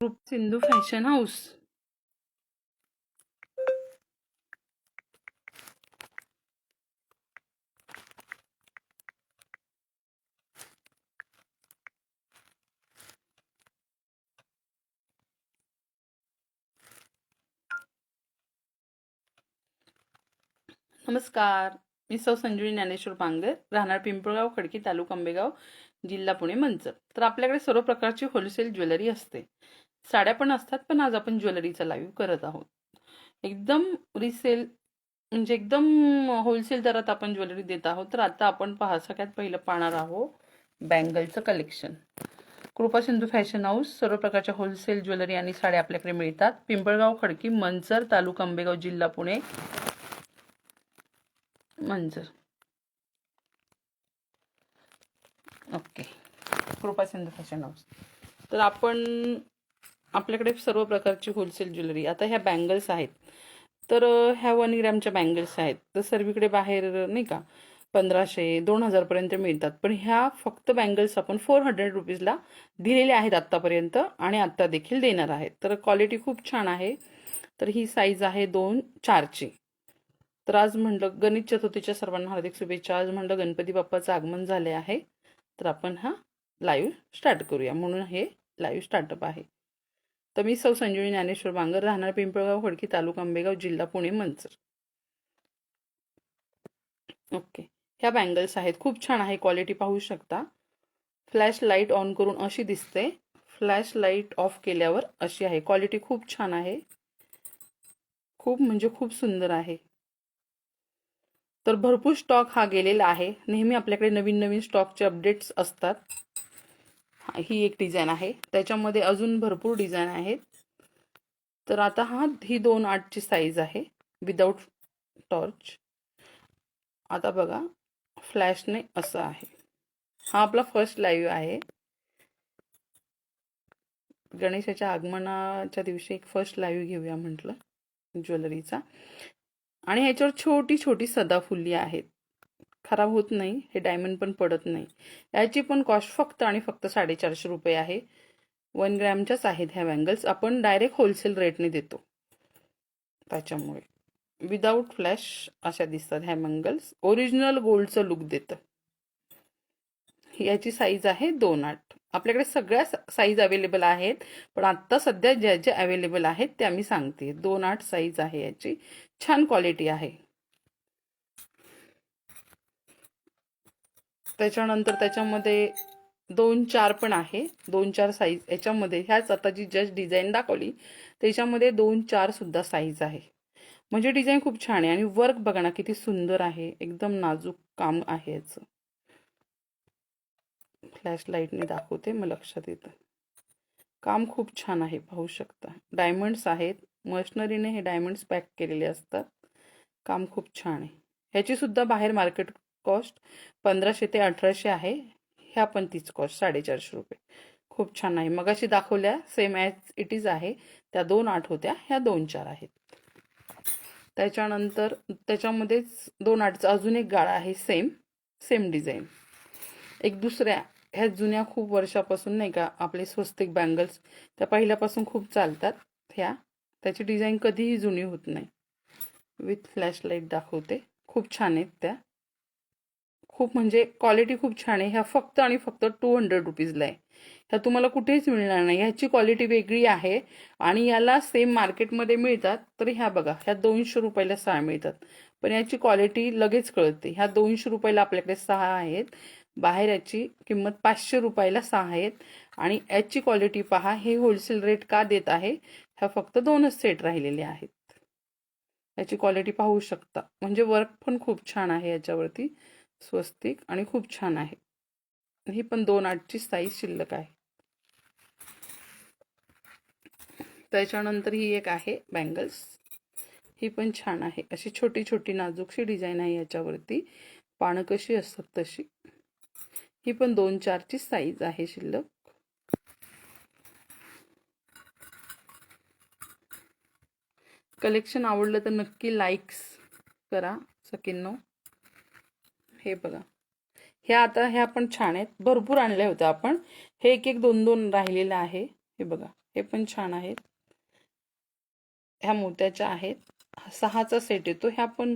Group Sindhu fashion house नमस्कार मी सौ संजीवनी ज्ञानेश्वर पांगर राहणार पिंपळगाव खडकी तालुका आंबेगाव जिल्हा पुणे मंच तर आपल्याकडे सर्व प्रकारची होलसेल ज्वेलरी असते. साड्या पण असतात पण आज आपण ज्वेलरीचा लाईव्ह करत आहोत. एकदम रिसेल म्हणजे एकदम होलसेल दरात आपण ज्वेलरी देत आहोत. तर आता आपण पहा सगळ्यात पहिलं पाहणार आहोत बँगलचं कलेक्शन कृपा सिंधू फॅशन हाऊस सर्व प्रकारच्या होलसेल ज्वेलरी आणि साड्या आपल्याकडे मिळतात. पिंपळगाव खडकी मंजर तालुका आंबेगाव जिल्हा पुणे. मंजर ओके कृपा सिंधू फॅशन हाऊस तर आपण आपल्याकडे सर्व प्रकारची होलसेल ज्वेलरी आता ह्या बँगल्स आहेत. तर ह्या वन ग्रॅमच्या बँगल्स आहेत. तर सर्वीकडे बाहेर नाही का पंधराशे दोन हजारपर्यंत मिळतात. पण ह्या फक्त बँगल्स आपण फोर हंड्रेड रुपीजला दिलेल्या आहेत आत्तापर्यंत आणि आत्ता देखील देणार आहेत. तर क्वालिटी खूप छान आहे. तर ही साईज आहे दोन चारची. तर आज म्हणलं गणित चतुर्थीच्या सर्वांना हार्दिक शुभेच्छा. आज म्हणलं गणपती बाप्पाचं आगमन झाले आहे. तर आपण हा लाईव्ह स्टार्ट करूया. म्हणून हे लाईव्ह स्टार्टअप आहे. तर मी सौ संजीवनी ज्ञानेश्वर बांगर राहणार पिंपळगाव खडकी तालुका आंबेगाव जिल्हा पुणे मंचर. ओके. ह्या बँगल्स आहेत. खूप छान आहे. क्वालिटी पाहू शकता. फ्लॅश लाइट ऑन करून अशी दिसते. फ्लॅश लाइट ऑफ केल्यावर अशी आहे. क्वालिटी खूप छान आहे. खूप म्हणजे खूप सुंदर आहे. तर भरपूर स्टॉक हा गेलेला आहे. नेहमी आपल्याकडे नवीन नवीन स्टॉकचे अपडेट्स असतात. ही एक डिझाईन आहे. त्याच्यामध्ये अजून भरपूर डिझाईन आहेत. तर आता हा ही दोन आठची साईज आहे विदाऊट टॉर्च. आता बघा फ्लॅशने असं आहे. हा आपला फर्स्ट लाईव्ह आहे. गणेशाच्या आगमनाच्या दिवशी एक फर्स्ट लाईव्ह घेऊया म्हटलं ज्वेलरीचा. आणि ह्याच्यावर छोटी छोटी सदाफुल्ली आहेत. खराब होत नाही हे डायमंड पण पडत नाही. याची पण कॉस्ट फक्त आणि फक्त साडेचारशे रुपये आहे. वन ग्रॅमच्याच आहेत ह्या बँगल्स आपण डायरेक्ट होलसेल रेटने देतो. त्याच्यामुळे. विदाऊट फ्लॅश अशा दिसतात ह्या बँगल्स ओरिजिनल गोल्डचं लुक देतं. याची साईज आहे दोन आठ. आपल्याकडे सगळ्या साईज अवेलेबल आहेत पण आत्ता सध्या ज्या ज्या अवेलेबल आहेत त्या मी सांगते. दोन आठ साईज आहे याची. छान क्वालिटी आहे. त्याच्यानंतर त्याच्यामध्ये दोन चार पण आहे. दोन चार साईज याच्यामध्ये ह्याच आता जी जस्ट डिझाईन दाखवली त्याच्यामध्ये दोन चार सुद्धा साईज आहे. म्हणजे डिझाईन खूप छान आहे आणि वर्क बघा ना किती सुंदर आहे. एकदम नाजूक काम आहे याचं. फ्लॅश लाईटने दाखवते मग लक्षात येतं. काम खूप छान आहे पाहू शकता. डायमंड्स आहेत. मशनरीने हे डायमंड्स पॅक केलेले असतात. काम खूप छान आहे. ह्याची सुद्धा बाहेर मार्केट कॉस्ट पंधराशे ते अठराशे आहे. ह्या पण तीच कॉस्ट साडेचारशे रुपये. खूप छान आहे. मगाशी दाखवल्या सेम ॲज इट इज आहे. त्या दोन आठ होत्या ह्या दोन चार आहेत. त्याच्यानंतर त्याच्यामध्येच दोन आठचा अजून एक गाळा आहे सेम सेम डिझाईन एक दुसऱ्या ह्या जुन्या खूप वर्षापासून नाही का आपले स्वस्तिक बँगल्स त्या पहिल्यापासून खूप चालतात ह्या. त्याची डिझाईन कधीही जुनी होत नाही. विथ फ्लॅशलाईट दाखवते. खूप छान आहेत त्या. खूप म्हणजे क्वालिटी खूप छान आहे. ह्या फक्त आणि फक्त टू हंड्रेड रुपीजला आहे. ह्या तुम्हाला कुठेच मिळणार नाही. ह्याची क्वालिटी वेगळी आहे. आणि याला सेम मार्केटमध्ये मिळतात. तर ह्या बघा ह्या दोनशे रुपयाला सहा मिळतात. पण याची क्वालिटी लगेच कळते. ह्या दोनशे रुपयाला आपल्याकडे सहा आहेत. बाहेर याची किंमत पाचशे रुपयाला सहा आहेत. आणि याची क्वालिटी पहा हे होलसेल रेट का देत आहे? ह्या फक्त दोनच सेट राहिलेले आहेत. याची क्वालिटी पाहू शकता. म्हणजे वर्क पण खूप छान आहे याच्यावरती. स्वस्तिक आणि खूप छान आहे. ही पण दोन आठची साईज शिल्लक आहे. त्याच्यानंतर ही एक आहे बँगल्स ही पण छान आहे. अशी छोटी छोटी नाजूकशी डिझाईन आहे याच्यावरती. पानं कशी असतात तशी. ही पण दोन चारची साईज आहे शिल्लक. कलेक्शन आवडलं तर नक्की लाईक्स करा सकिन्नो हे बघा. ह्या आता हे पण छान आहेत. भरपूर आणल्या होत्या आपण. हे एक एक दोन दोन राहिलेलं आहे. हे बघा. हे पण छान आहेत. ह्या मोत्याच्या आहेत. सहाचा सेट येतो. ह्या पण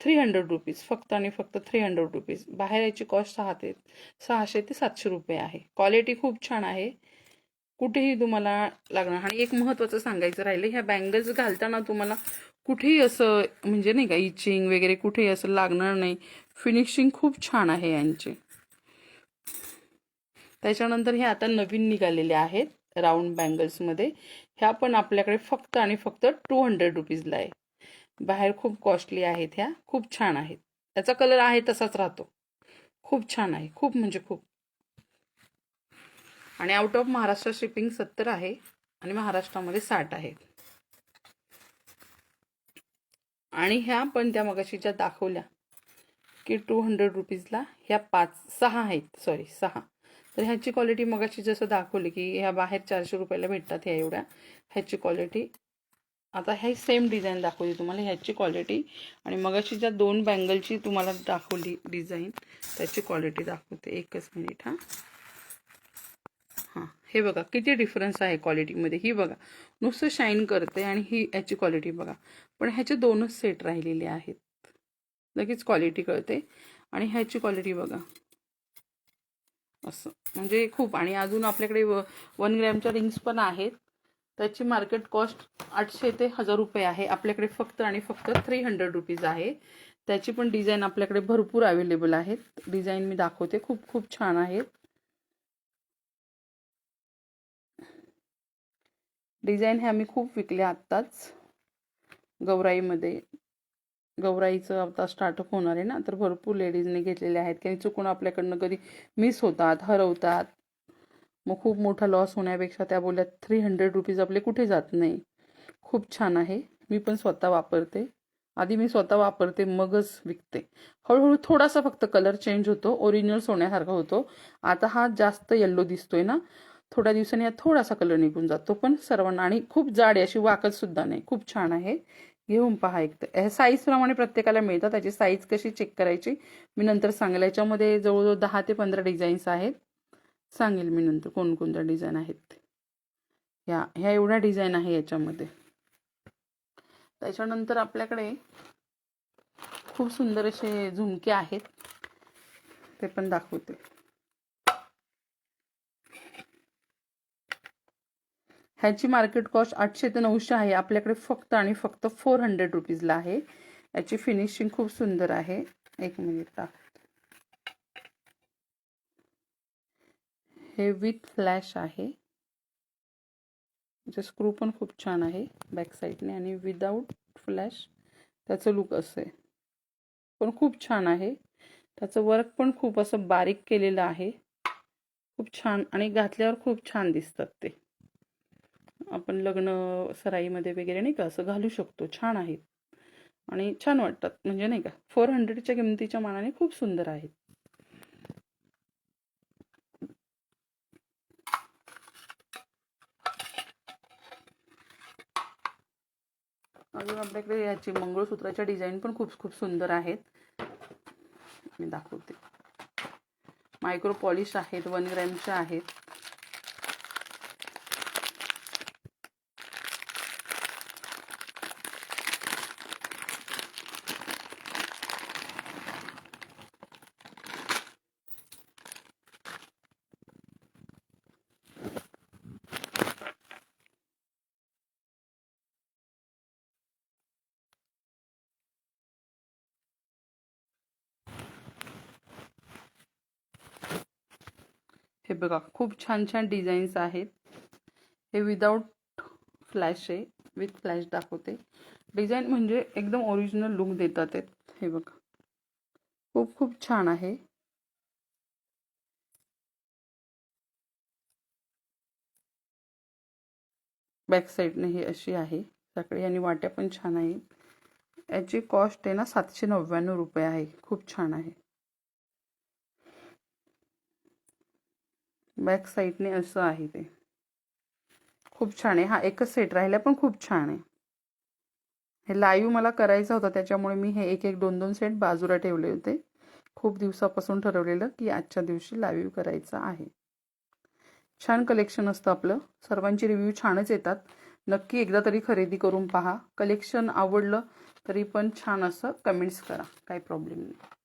थ्री हंड्रेड रुपीज फक्त आणि फक्त थ्री हंड्रेड रुपीज बाहेर याची कॉस्ट सहा ते सहाशे ते सातशे रुपये आहे. क्वालिटी खूप छान आहे. कुठेही तुम्हाला लागणार. आणि एक महत्त्वाचं सांगायचं राहिलं ह्या बँगल्स घालताना तुम्हाला कुठेही असं म्हणजे नाही का इचिंग वगैरे कुठेही असं लागणार नाही. फिनिशिंग खूप छान आहे यांची. त्याच्यानंतर हे आता नवीन निघालेले आहेत राऊंड बँगल्समध्ये ह्या पण आपल्याकडे फक्त आणि फक्त टू हंड्रेड रुपीजला आहे. बाहेर खूप कॉस्टली आहेत ह्या खूप छान आहेत. त्याचा कलर आहे तसाच राहतो. खूप छान आहे खूप म्हणजे खूप. आणि आउट ऑफ महाराष्ट्र शिपिंग सत्तर आहे आणि महाराष्ट्रामध्ये साठ आहे. आणि ह्या पण त्या मगाशी ज्या दाखवल्या की टू हंड्रेड रुपीजला ह्या पाच सहा आहेत सॉरी सहा. तर ह्याची क्वालिटी मगाशी जसं दाखवली की ह्या बाहेर चारशे रुपयाला भेटतात ह्या एवढ्या. ह्याची क्वालिटी आता ह्या सेम डिझाईन दाखवली तुम्हाला ह्याची क्वालिटी आणि मगाशी ज्या दोन बँगलची तुम्हाला दाखवली डिझाईन त्याची क्वालिटी दाखवते. एकच मिनिट हां. हां हे बघा किती डिफरन्स आहे क्वालिटीमध्ये ही बघा नुसतं शाईन करते आणि ही ह्याची क्वालिटी बघा. पण ह्याचे दोनच सेट राहिलेले आहेत. लगेच क्वालिटी कळते. आणि ह्याची क्वालिटी बघा. असं. म्हणजे खूप. आणि अजून आपल्याकडे व वन ग्रॅमच्या रिंग्स पण आहेत. त्याची मार्केट कॉस्ट आठशे ते हजार रुपये आहे. आपल्याकडे फक्त आणि फक्त थ्री हंड्रेड रुपीज आहे. त्याची पण डिझाईन आपल्याकडे भरपूर अवेलेबल आहेत. डिझाईन मी दाखवते. खूप खूप छान आहेत. डिझाईन ह्या मी खूप विकल्या आत्ताच. गौराईमध्ये. गौराईचं आता स्टार्टअप होणार आहे ना तर भरपूर लेडीजने घेतलेले आहेत. की चुकून आपल्याकडनं कधी मिस होतात हरवतात. मग खूप मोठा लॉस होण्यापेक्षा त्या बोलल्या थ्री हंड्रेड रुपीज आपले कुठे जात नाही. खूप छान आहे. मी पण स्वतः वापरते. आधी मी स्वतः वापरते मगच विकते. हळूहळू थोडासा फक्त कलर चेंज होतो ओरिजिनल सोन्यासारखा होतो. आता हा जास्त येल्लो दिसतोय ना थोड्या दिवसांनी थोडासा कलर निघून जातो. पण सर्वांना आणि खूप जाड आहे अशी वाकत सुद्धा नाही. खूप छान आहे. घेऊन पहा एक तर साईजप्रमाणे प्रत्येकाला मिळतात त्याची साईज कशी चेक करायची मी नंतर सांगेल. याच्यामध्ये जवळजवळ दहा ते पंधरा डिझाईन्स आहेत. सांगेल मी नंतर कोणकोणत्या डिझाईन आहेत ह्या ह्या एवढ्या डिझाईन आहे याच्यामध्ये. त्याच्यानंतर आपल्याकडे खूप सुंदर असे झुमके आहेत. ते पण दाखवते. ह्याची मार्केट कॉस्ट आठशे ते नऊशे आहे. आपल्याकडे फक्त आणि फक्त फोर हंड्रेड रुपीजला आहे. याची फिनिशिंग खूप सुंदर आहे. एक मिनिट हे विथ फ्लॅश आहे. जे स्क्रू पण खूप छान आहे बॅक साईडने आणि विदाऊट फ्लॅश त्याचं लुक असे आहे. पण खूप छान आहे. त्याचं वर्क पण खूप असं बारीक केलेलं आहे. खूप छान आणि घातल्यावर खूप छान दिसतात ते. आपण लग्न सराईमध्ये वगैरे नाही का असं घालू शकतो. छान आहेत. आणि छान वाटतात. म्हणजे नाही का फोर हंड्रेडच्या किमतीच्या मानाने खूप सुंदर आहेत. अजून आपल्याकडे याची मंगळसूत्राच्या डिझाईन पण खूप खूप सुंदर आहेत. मी दाखवते. मायक्रो पॉलिश आहेत वन ग्रॅमच्या आहेत. हे बघा खूप छान छान डिझाईन्स आहेत. हे विदाऊट फ्लॅश आहे. विथ फ्लॅश दाखवते. डिझाईन म्हणजे एकदम ओरिजिनल लुक देतात हे बघा. खूप खूप छान आहे. बॅक साईडने ही अशी आहे. साकडे आणि वाट्या पण छान आहेत. याची कॉस्ट आहे ना सातशे नव्याण्णव रुपये आहे. खूप छान आहे. बॅक साईडने असं आहे ते. खूप छान आहे. हा एकच सेट राहिला पण खूप छान आहे. हे लाईव्ह मला करायचं होतं त्याच्यामुळे मी हे एक एक दोन दोन सेट बाजूला ठेवले होते. खूप दिवसापासून ठरवलेलं की आजच्या दिवशी लाईव्ह करायचं आहे. छान कलेक्शन असतं आपलं. सर्वांचे रिव्ह्यू छानच येतात. नक्की एकदा तरी खरेदी करून पहा. कलेक्शन आवडलं तरी पण छान असं कमेंट्स करा. काही प्रॉब्लेम नाही.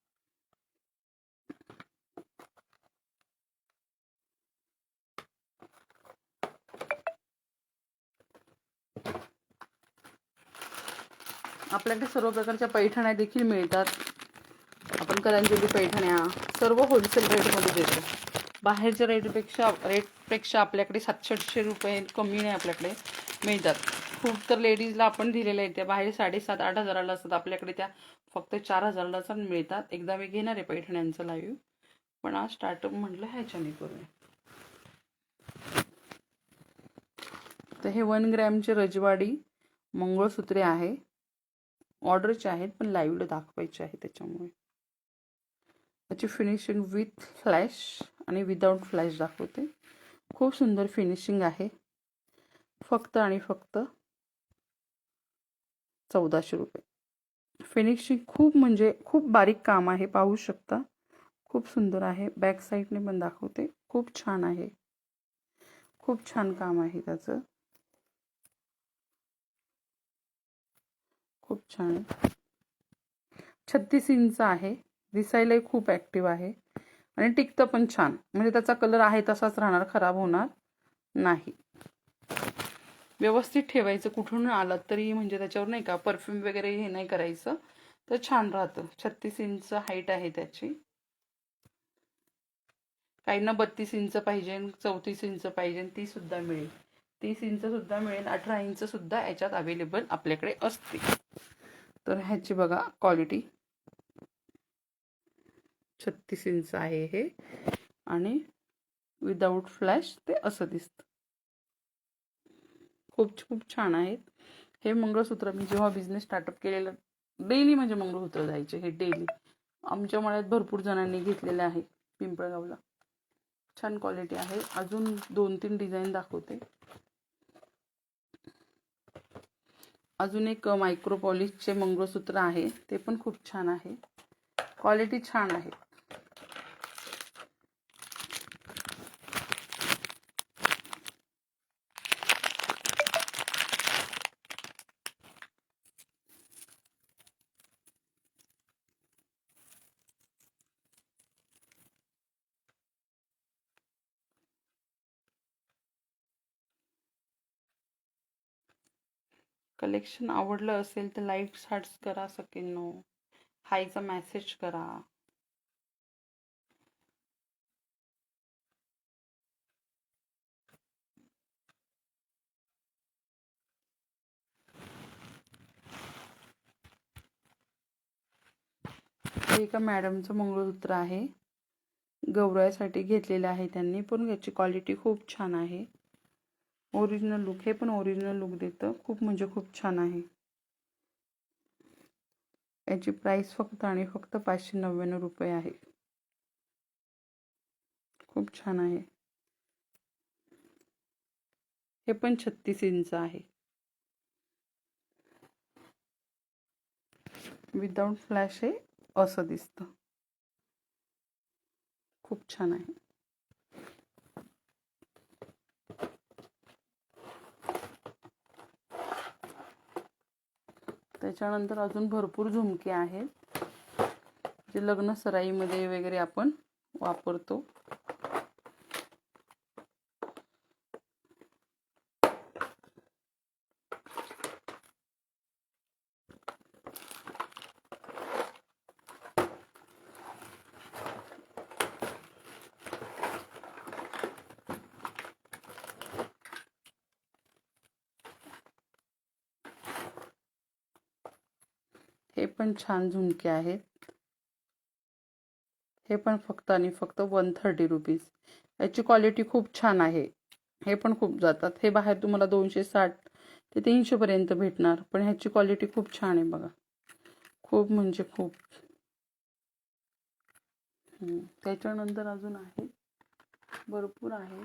आपल्याकडे सर्व प्रकारच्या पैठण्या देखील मिळतात. आपण करंजली पैठण्या सर्व होलसेल रेटमध्ये देतो. बाहेरच्या रेटपेक्षा रेटपेक्षा आपल्याकडे सातशे आठशे रुपये कमी नाही आपल्याकडे मिळतात. खूप तर लेडीजला आपण दिलेल्या आहेत त्या. बाहेर साडेसात आठ हजाराला असतात. आपल्याकडे त्या फक्त चार हजारालाच मिळतात. एकदा मी घेणार आहे पैठण्यांचं लाईव्ह पण आज स्टार्टअप म्हटलं ह्याच्याने करूया. तर हे वन ग्रॅमचे रजवाडी मंगळसूत्रे आहे. ऑर्डरचे आहेत पण लाईव्हला दाखवायचे आहे त्याच्यामुळे. त्याची फिनिशिंग विथ फ्लॅश आणि विदाऊट फ्लॅश दाखवते. खूप सुंदर फिनिशिंग आहे. फक्त आणि फक्त चौदाशे रुपये. फिनिशिंग खूप म्हणजे खूप बारीक काम आहे पाहू शकता. खूप सुंदर आहे. बॅक साईडने पण दाखवते. खूप छान आहे. खूप छान काम आहे त्याचं. खूप छान. छत्तीस इंच आहे. दिसायलाही खूप ॲक्टिव्ह आहे. आणि टिकतं पण छान. म्हणजे त्याचा कलर आहे तसाच राहणार खराब होणार नाही. व्यवस्थित ठेवायचं. कुठून आलं तरी म्हणजे त्याच्यावर नाही का परफ्यूम वगैरे हे नाही करायचं. तर छान राहतं. छत्तीस इंच हाईट आहे त्याची. काहींना बत्तीस इंच पाहिजे चौतीस इंच पाहिजे ती सुद्धा मिळेल. तीस इंच सुद्धा मिळेल अठरा इंच सुद्धा याच्यात अवेलेबल आपल्याकडे असते तर ह्याची बघा क्वालिटी छत्तीस इंच आहे हे. आणि विदाऊट फ्लॅश ते असं दिसतं. खूप खूप छान आहेत. हे मंगळसूत्र मी जेव्हा बिझनेस स्टार्टअप केलेलं डेली म्हणजे मंगळसूत्र जायचे हे डेली आमच्या मळ्यात भरपूर जणांनी घेतलेले आहे पिंपळगावला. छान क्वालिटी आहे. अजून दोन तीन डिझाईन दाखवते. अजून एक मायक्रोपॉलिशचे मंगळसूत्र आहे. ते पण खूप छान आहे. क्वालिटी छान आहे. कलेक्शन आवडलं असेल तर लाईक हार्ट्स करा सकिनो हायचा मेसेज करा. हे एका मॅडमचं मंगळसूत्र आहे. गौरवासाठी घेतलेलं आहे त्यांनी. पण याची क्वालिटी खूप छान आहे. ओरिजिनल लुक हे पण ओरिजिनल लुक देतं. खूप म्हणजे खूप छान आहे. याची प्राईस फक्त आणि फक्त पाचशे नव्याण्णव रुपये आहे. खूप छान आहे. हे पण छत्तीस इंच आहे. विदाउट फ्लॅश हे असं दिसतं. खूप छान आहे. त्याच्यानंतर अजून भरपूर झुमके आहेत जे लग्न सराईमध्ये वगैरे आपण वापरतो. हे पण छान झुमके आहेत. हे पण फक्त आणि फक्त वन थर्टी रुपीज याची क्वालिटी खूप छान आहे. हे पण खूप जातात. हे बाहेर तुम्हाला दोनशे साठ ते तीनशेपर्यंत भेटणार. पण ह्याची क्वालिटी खूप छान आहे बघा. खूप म्हणजे खूप. त्याच्यानंतर अजून आहे. भरपूर आहे.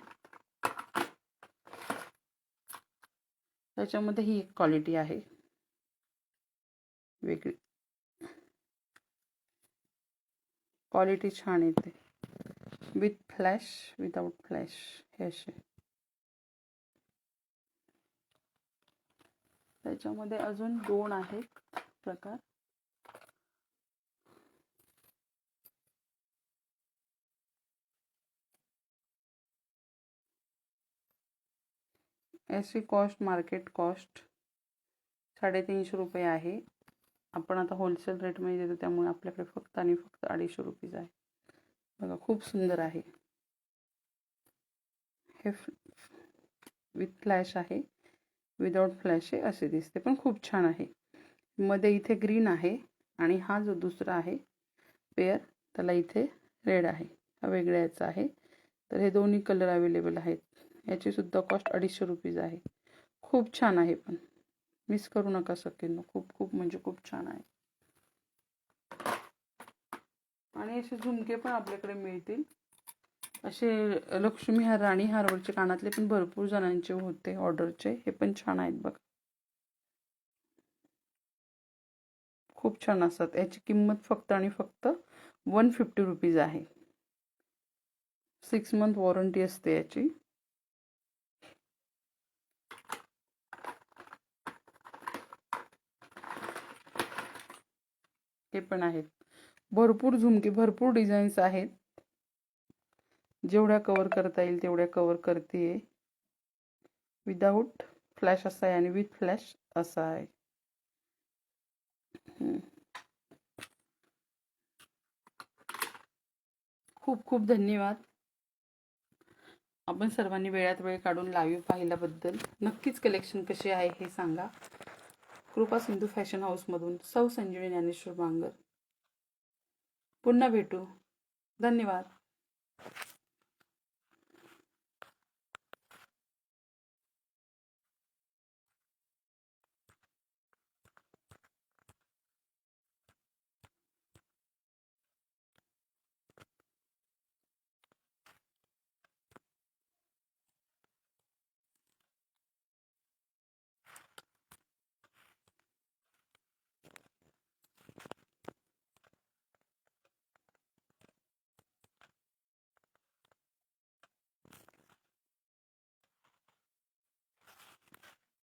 त्याच्यामध्ये ही एक क्वालिटी आहे. वेगळी. क्वालिटी छान येते. विथ फ्लॅश विदाउट फ्लॅश हे असे. त्याच्यामध्ये अजून दोन आहेत प्रकार. याची कॉस्ट मार्केट कॉस्ट साडेतीनशे रुपये आहे. आपण आता होलसेल रेटमध्ये देतो त्यामुळे आपल्याकडे फक्त आणि फक्त अडीचशे रुपीज आहे. बघा खूप सुंदर आहे. हे विथ फ्लॅश आहे. विदाउट फ्लॅश आहे असे दिसते पण खूप छान आहे. मध्ये इथे ग्रीन आहे आणि हा जो दुसरा आहे पेअर त्याला इथे रेड आहे. हा वेगळ्या याचा आहे. तर हे दोन्ही कलर अवेलेबल आहेत. याची सुद्धा कॉस्ट अडीचशे रुपीज आहे. खूप छान आहे पण. मिस करू नका शक्यनो खूप खूप म्हणजे खूप छान आहे. आणि असे झुमके पण आपल्याकडे मिळतील. असे लक्ष्मी हार राणी हारवरचे कानातले पण भरपूर जणांचे होते ऑर्डरचे. हे पण छान आहेत बघ. खूप छान असतात. याची किंमत फक्त आणि फक्त वन फिफ्टी रुपीज आहे. सिक्स मंथ वॉरंटी असते याची. हे पण आहेत. भरपूर झुमके भरपूर डिझाईन्स आहेत. जेवढ्या कवर करता येईल तेवढ्या कवर करते विदाऊट फ्लॅश असा आहे आणि विथ फ्लॅश असा आहे. खूप खूप धन्यवाद. आपण सर्वांनी वेळात वेळ काढून लाईव्ह पाहिल्याबद्दल. नक्कीच कलेक्शन कसे आहे हे सांगा. कृपा सिंधू फॅशन हाऊसमधून सौ संजीवनी ज्ञानेश्वर बांगर. पुन्हा भेटू. धन्यवाद.